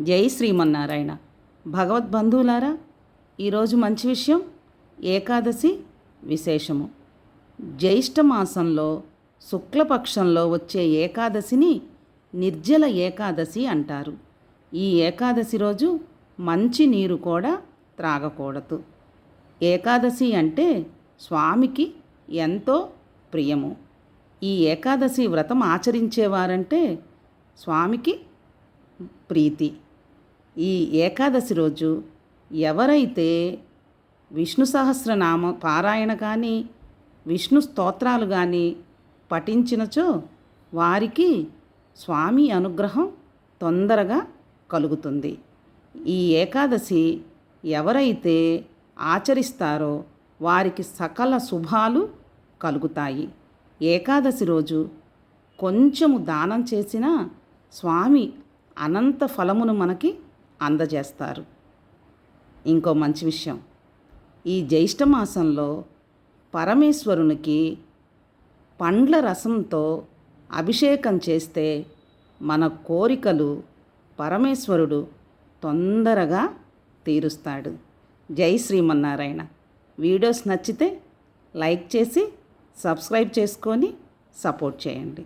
జై శ్రీమన్నారాయణ. భగవద్బంధువులారా ఈరోజు మంచి విషయం ఏకాదశి విశేషము. జ్యేష్ఠ మాసంలో శుక్లపక్షంలో వచ్చే ఏకాదశిని నిర్జల ఏకాదశి అంటారు. ఈ ఏకాదశి రోజు మంచి నీరు కూడా త్రాగకూడదు. ఏకాదశి అంటే స్వామికి ఎంతో ప్రియము. ఈ ఏకాదశి వ్రతం ఆచరించేవారంటే స్వామికి ప్రీతి. ఈ ఏకాదశి రోజు ఎవరైతే విష్ణు సహస్రనామ పారాయణ కానీ విష్ణు స్తోత్రాలు కానీ పఠించినచో వారికి స్వామి అనుగ్రహం తొందరగా కలుగుతుంది. ఈ ఏకాదశి ఎవరైతే ఆచరిస్తారో వారికి సకల శుభాలు కలుగుతాయి. ఏకాదశి రోజు కొంచెము దానం చేసినా స్వామి అనంత ఫలమును మనకి అందజేస్తారు. ఇంకో మంచి విషయం. ఈ జ్యేష్ఠ మాసంలో పరమేశ్వరునికి పండ్ల రసంతో అభిషేకం చేస్తే మన కోరికలు పరమేశ్వరుడు తొందరగా తీరుస్తాడు. జై శ్రీమన్నారాయణ. వీడియోస్ నచ్చితే లైక్ చేసి సబ్స్క్రైబ్ చేసుకొని సపోర్ట్ చేయండి.